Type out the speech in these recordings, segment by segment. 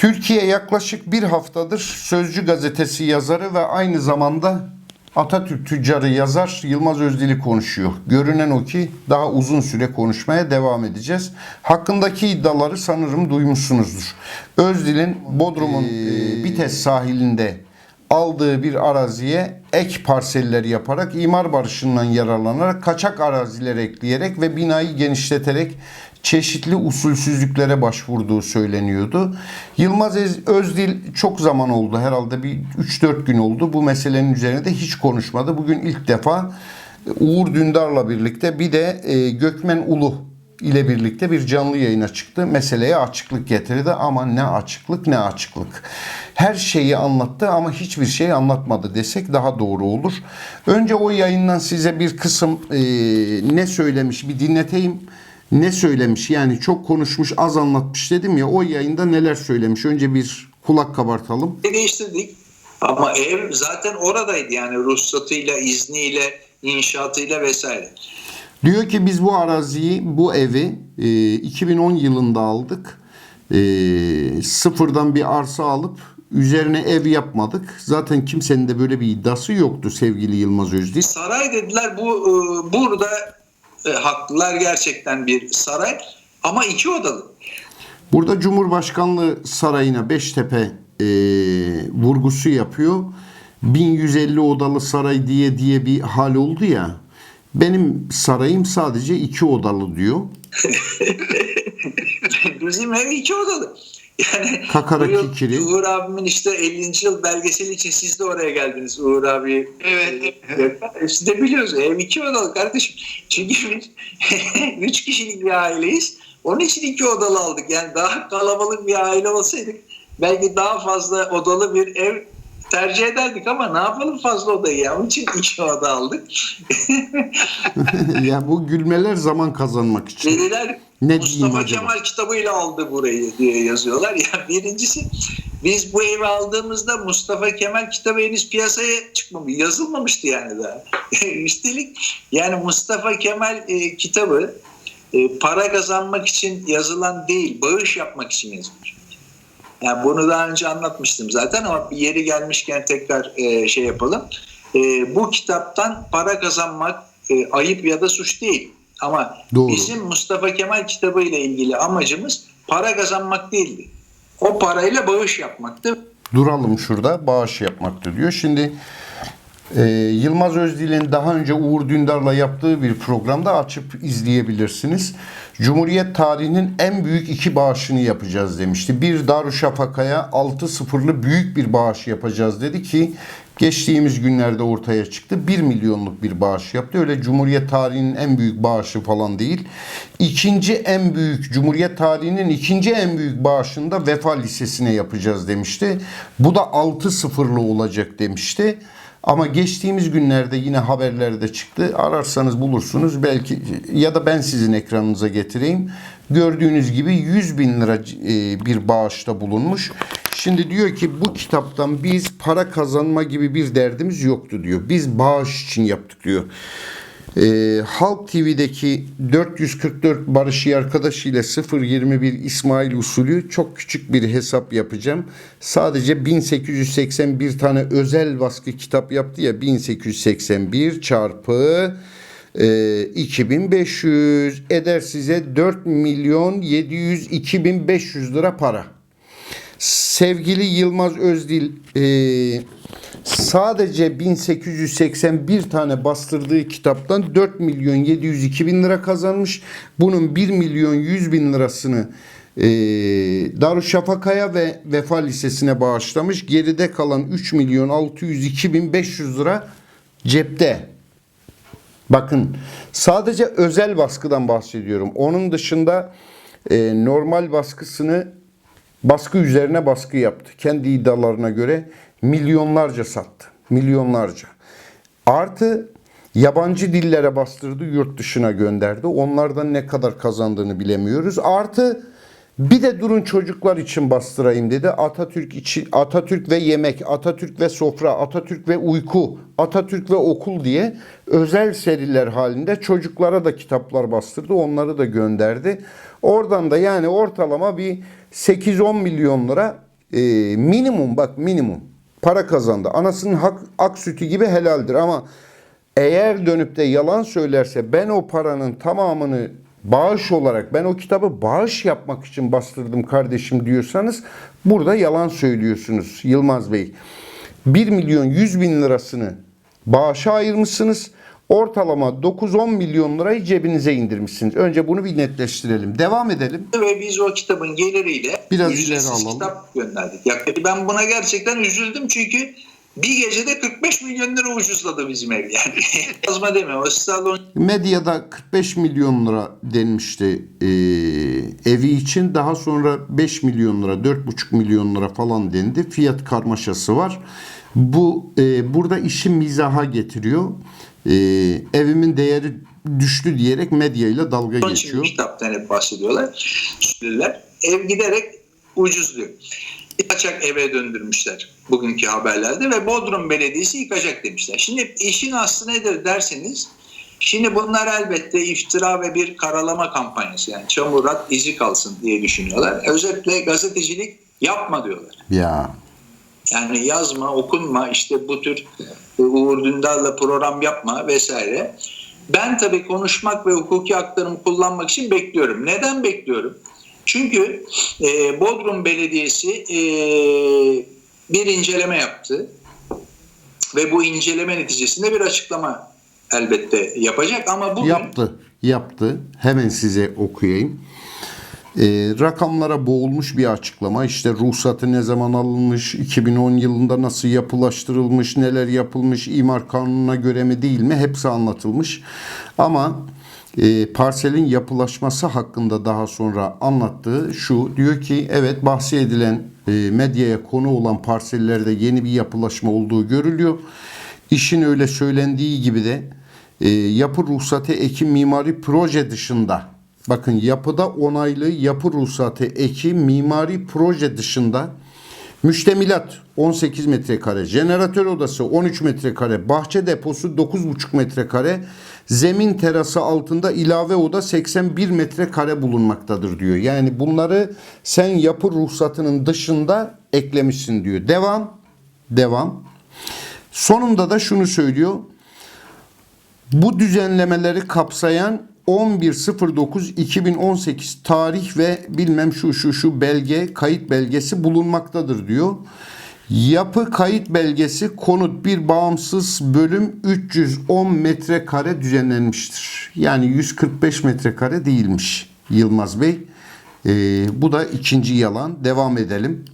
Türkiye yaklaşık bir haftadır Sözcü gazetesi yazarı ve aynı zamanda Atatürk tüccarı yazar Yılmaz Özdil'i konuşuyor. Görünen o ki daha uzun süre konuşmaya devam edeceğiz. Hakkındaki iddiaları sanırım duymuşsunuzdur. Özdil'in Bodrum'un e, Bites sahilinde aldığı bir araziye ek parseller yaparak imar barışından yararlanarak kaçak araziler ekleyerek ve binayı genişleterek çeşitli usulsüzlüklere başvurduğu söyleniyordu. Yılmaz Özdil çok zaman oldu herhalde bir 3-4 gün oldu bu meselenin üzerine de hiç konuşmadı. Bugün ilk defa Uğur Dündar'la birlikte bir de e, Gökmen Ulu ile birlikte bir canlı yayına çıktı. Meseleye açıklık getirdi ama ne açıklık ne açıklık. Her şeyi anlattı ama hiçbir şey anlatmadı desek daha doğru olur. Önce o yayından size bir kısım e, ne söylemiş bir dinleteyim. Ne söylemiş yani çok konuşmuş az anlatmış dedim ya o yayında neler söylemiş. Önce bir kulak kabartalım. değiştirdik. Ama ev zaten oradaydı yani ruhsatıyla, izniyle, inşaatıyla vesaire. Diyor ki biz bu araziyi, bu evi e, 2010 yılında aldık. E, sıfırdan bir arsa alıp üzerine ev yapmadık. Zaten kimsenin de böyle bir iddiası yoktu sevgili Yılmaz Özdil. Saray dediler bu e, burada e, haklılar gerçekten bir saray ama iki odalı. Burada Cumhurbaşkanlığı Sarayı'na Beştepe e, vurgusu yapıyor. 1150 odalı saray diye diye bir hal oldu ya. Benim sarayım sadece iki odalı diyor. Bizim ev iki odalı. Yani Kakara yıl kikiri. Uğur abimin işte 50. yıl belgeseli için siz de oraya geldiniz Uğur abi. Evet. E, Siz de biliyoruz ev iki odalı kardeşim. Çünkü biz üç kişilik bir aileyiz. Onun için iki odalı aldık. Yani daha kalabalık bir aile olsaydık belki daha fazla odalı bir ev tercih ederdik ama ne yapalım fazla odayı ya. Onun için iki oda aldık. ya bu gülmeler zaman kazanmak için. Dediler Ne Mustafa? Kemal kitabıyla aldı burayı diye yazıyorlar. Ya birincisi biz bu evi aldığımızda Mustafa Kemal kitabı henüz piyasaya çıkmamış, yazılmamıştı yani daha. Üstelik yani Mustafa Kemal e, kitabı e, para kazanmak için yazılan değil, bağış yapmak için yazılmış. Yani bunu daha önce anlatmıştım zaten ama bir yeri gelmişken tekrar e, şey yapalım. E, bu kitaptan para kazanmak e, ayıp ya da suç değil. Ama Doğru. bizim Mustafa Kemal kitabı ile ilgili amacımız para kazanmak değildi. O parayla bağış yapmaktı. duralım şurada bağış yapmaktı diyor. Şimdi e, Yılmaz Özdil'in daha önce Uğur Dündar'la yaptığı bir programda açıp izleyebilirsiniz. Cumhuriyet tarihinin en büyük iki bağışını yapacağız demişti. Bir Darüşşafaka'ya 6-0'lı büyük bir bağış yapacağız dedi ki geçtiğimiz günlerde ortaya çıktı. 1 milyonluk bir bağış yaptı. Öyle Cumhuriyet tarihinin en büyük bağışı falan değil. İkinci en büyük Cumhuriyet tarihinin ikinci en büyük bağışını da Vefa Lisesi'ne yapacağız demişti. Bu da 6-0'lı olacak demişti. Ama geçtiğimiz günlerde yine haberlerde çıktı. Ararsanız bulursunuz. Belki ya da ben sizin ekranınıza getireyim. Gördüğünüz gibi 100 bin lira e, bir bağışta bulunmuş. Şimdi diyor ki bu kitaptan biz para kazanma gibi bir derdimiz yoktu diyor. Biz bağış için yaptık diyor. Ee, Halk TV'deki 444 Barış İyi arkadaşı ile 021 İsmail usulü çok küçük bir hesap yapacağım. Sadece 1881 tane özel baskı kitap yaptı ya 1881 çarpı e, 2500 eder size 4 milyon 700 2500 lira para. Sevgili Yılmaz Özdil e, sadece 1881 tane bastırdığı kitaptan 4 milyon 702 bin lira kazanmış. Bunun 1 milyon 100 bin lirasını e, Darüşşafaka'ya ve Vefa Lisesi'ne bağışlamış. Geride kalan 3 milyon 602 bin 500 lira cepte. Bakın sadece özel baskıdan bahsediyorum. Onun dışında e, normal baskısını baskı üzerine baskı yaptı. Kendi iddialarına göre milyonlarca sattı. Milyonlarca. Artı yabancı dillere bastırdı, yurt dışına gönderdi. Onlardan ne kadar kazandığını bilemiyoruz. Artı bir de durun çocuklar için bastırayım dedi. Atatürk için Atatürk ve yemek, Atatürk ve sofra, Atatürk ve uyku, Atatürk ve okul diye özel seriler halinde çocuklara da kitaplar bastırdı. Onları da gönderdi. Oradan da yani ortalama bir 8-10 milyon lira e, minimum bak minimum para kazandı. Anasının hak, ak sütü gibi helaldir ama eğer dönüp de yalan söylerse ben o paranın tamamını bağış olarak ben o kitabı bağış yapmak için bastırdım kardeşim diyorsanız burada yalan söylüyorsunuz Yılmaz Bey. 1 milyon 100 bin lirasını bağışa ayırmışsınız. Ortalama 9-10 milyon lirayı cebinize indirmişsiniz. Önce bunu bir netleştirelim. Devam edelim. ve biz o kitabın geliriyle Biraz ileri alalım. kitap gönderdik. Ya ben buna gerçekten üzüldüm çünkü bir gecede 45 milyon lira ucuzladı bizim ev yani. Yazma. O salon Medyada 45 milyon lira denmişti e, evi için. Daha sonra 5 milyon lira, 4,5 milyon lira falan dendi. Fiyat karmaşası var. Bu e, burada işi mizaha getiriyor. E, evimin değeri düştü diyerek medyayla dalga Onun için geçiyor. kitaptan hep bahsediyorlar. Söylediler. Ev giderek ucuzluyor. Kaçak eve döndürmüşler bugünkü haberlerde ve Bodrum Belediyesi yıkacak demişler. Şimdi işin aslı nedir derseniz Şimdi bunlar elbette iftira ve bir karalama kampanyası yani çamur at izi kalsın diye düşünüyorlar. Özetle gazetecilik yapma diyorlar. Ya Yani yazma, okunma, işte bu tür e, Uğur Dündar'la program yapma vesaire. Ben tabii konuşmak ve hukuki haklarımı kullanmak için bekliyorum. Neden bekliyorum? Çünkü e, Bodrum Belediyesi e, bir inceleme yaptı ve bu inceleme neticesinde bir açıklama elbette yapacak ama bugün yaptı, yaptı. Hemen size okuyayım. Ee, rakamlara boğulmuş bir açıklama. İşte ruhsatı ne zaman alınmış, 2010 yılında nasıl yapılaştırılmış, neler yapılmış, imar kanununa göre mi değil mi hepsi anlatılmış. Ama e, parselin yapılaşması hakkında daha sonra anlattığı şu diyor ki evet bahsedilen e, medyaya konu olan parsellerde yeni bir yapılaşma olduğu görülüyor. İşin öyle söylendiği gibi de e, yapı ruhsatı ekim mimari proje dışında bakın yapıda onaylı yapı ruhsatı ekim mimari proje dışında müştemilat 18 metrekare, jeneratör odası 13 metrekare, bahçe deposu 9,5 metrekare, zemin terası altında ilave oda 81 metrekare bulunmaktadır diyor. Yani bunları sen yapı ruhsatının dışında eklemişsin diyor. Devam. Devam. Sonunda da şunu söylüyor. Bu düzenlemeleri kapsayan 11.09.2018 tarih ve bilmem şu şu şu belge kayıt belgesi bulunmaktadır diyor. Yapı kayıt belgesi konut bir bağımsız bölüm 310 metrekare düzenlenmiştir. Yani 145 metrekare değilmiş Yılmaz Bey. Ee, bu da ikinci yalan. Devam edelim.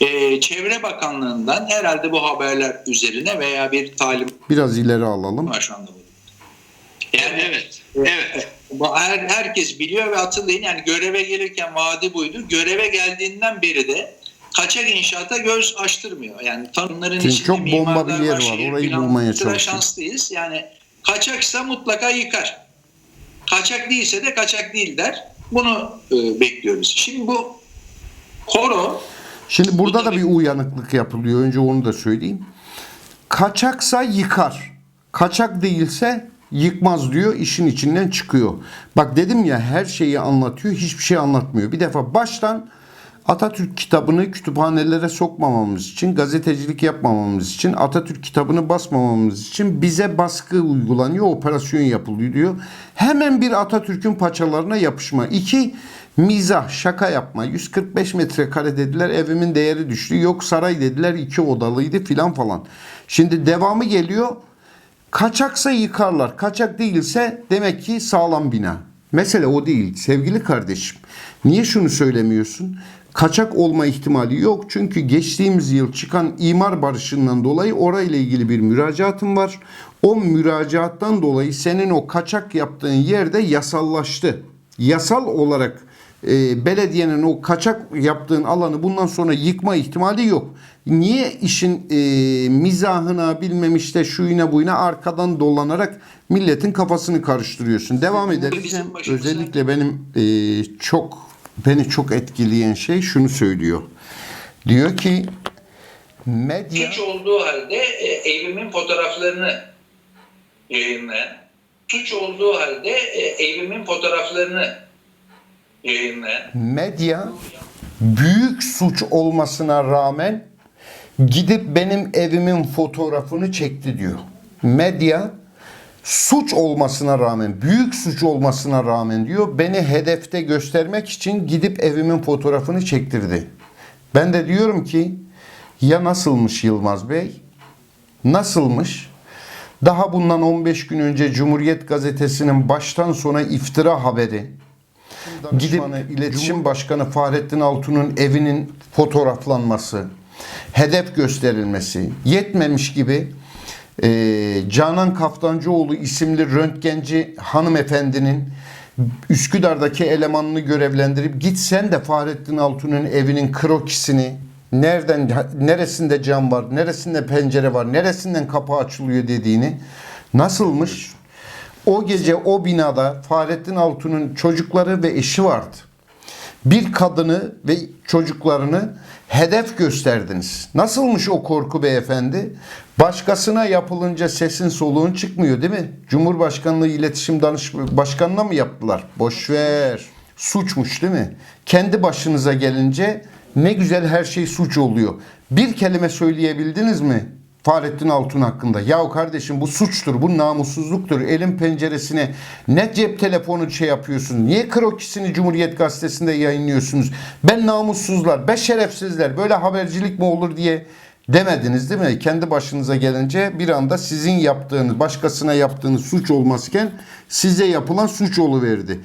e, Çevre Bakanlığı'ndan herhalde bu haberler üzerine veya bir talim Biraz ileri alalım. bu. Yani evet. Evet. Bu Her, herkes biliyor ve hatırlayın yani göreve gelirken vaadi buydu. Göreve geldiğinden beri de kaçak inşaata göz açtırmıyor. Yani tanımların Çünkü içinde çok bomba bir yer var. şehir Orayı bulmaya çalışıyor. şanslıyız. Yani kaçaksa mutlaka yıkar. Kaçak değilse de kaçak değil der. Bunu e, bekliyoruz. Şimdi bu koro Şimdi burada Bu da tabii- bir uyanıklık yapılıyor. Önce onu da söyleyeyim. Kaçaksa yıkar. Kaçak değilse yıkmaz diyor. işin içinden çıkıyor. Bak dedim ya her şeyi anlatıyor. Hiçbir şey anlatmıyor. Bir defa baştan Atatürk kitabını kütüphanelere sokmamamız için, gazetecilik yapmamamız için, Atatürk kitabını basmamamız için bize baskı uygulanıyor, operasyon yapılıyor diyor. Hemen bir Atatürk'ün paçalarına yapışma. İki, mizah, şaka yapma. 145 metrekare dediler, evimin değeri düştü. Yok saray dediler, iki odalıydı filan falan. Şimdi devamı geliyor. Kaçaksa yıkarlar. Kaçak değilse demek ki sağlam bina. Mesele o değil sevgili kardeşim. Niye şunu söylemiyorsun? Kaçak olma ihtimali yok. Çünkü geçtiğimiz yıl çıkan imar barışından dolayı orayla ilgili bir müracaatım var. O müracaattan dolayı senin o kaçak yaptığın yerde yasallaştı. Yasal olarak e, belediyenin o kaçak yaptığın alanı bundan sonra yıkma ihtimali yok. Niye işin e, mizahına bilmem işte şuyuna buyuna arkadan dolanarak milletin kafasını karıştırıyorsun. Devam edelim. Özellikle benim e, çok beni çok etkileyen şey şunu söylüyor. Diyor ki medya suç olduğu halde e, evimin fotoğraflarını yayınlayan, suç olduğu halde e, evimin fotoğraflarını yayınlayan, medya büyük suç olmasına rağmen gidip benim evimin fotoğrafını çekti diyor. Medya suç olmasına rağmen, büyük suç olmasına rağmen diyor beni hedefte göstermek için gidip evimin fotoğrafını çektirdi. Ben de diyorum ki ya nasılmış Yılmaz Bey? Nasılmış? Daha bundan 15 gün önce Cumhuriyet Gazetesi'nin baştan sona iftira haberi gidip iletişim başkanı Fahrettin Altun'un evinin fotoğraflanması, hedef gösterilmesi yetmemiş gibi e, Canan Kaftancıoğlu isimli röntgenci hanımefendinin Üsküdar'daki elemanını görevlendirip git sen de Fahrettin Altun'un evinin krokisini nereden neresinde cam var, neresinde pencere var, neresinden kapı açılıyor dediğini nasılmış? O gece o binada Fahrettin Altun'un çocukları ve eşi vardı. Bir kadını ve çocuklarını hedef gösterdiniz. Nasılmış o korku beyefendi? Başkasına yapılınca sesin soluğun çıkmıyor değil mi? Cumhurbaşkanlığı İletişim Danış Başkanı'na mı yaptılar? Boş ver. Suçmuş değil mi? Kendi başınıza gelince ne güzel her şey suç oluyor. Bir kelime söyleyebildiniz mi? Fahrettin Altun hakkında. Yahu kardeşim bu suçtur, bu namussuzluktur. Elin penceresine ne cep telefonu şey yapıyorsun? Niye krokisini Cumhuriyet Gazetesi'nde yayınlıyorsunuz? Ben namussuzlar, be şerefsizler, böyle habercilik mi olur diye demediniz değil mi? Kendi başınıza gelince bir anda sizin yaptığınız, başkasına yaptığınız suç olmazken size yapılan suç oluverdi.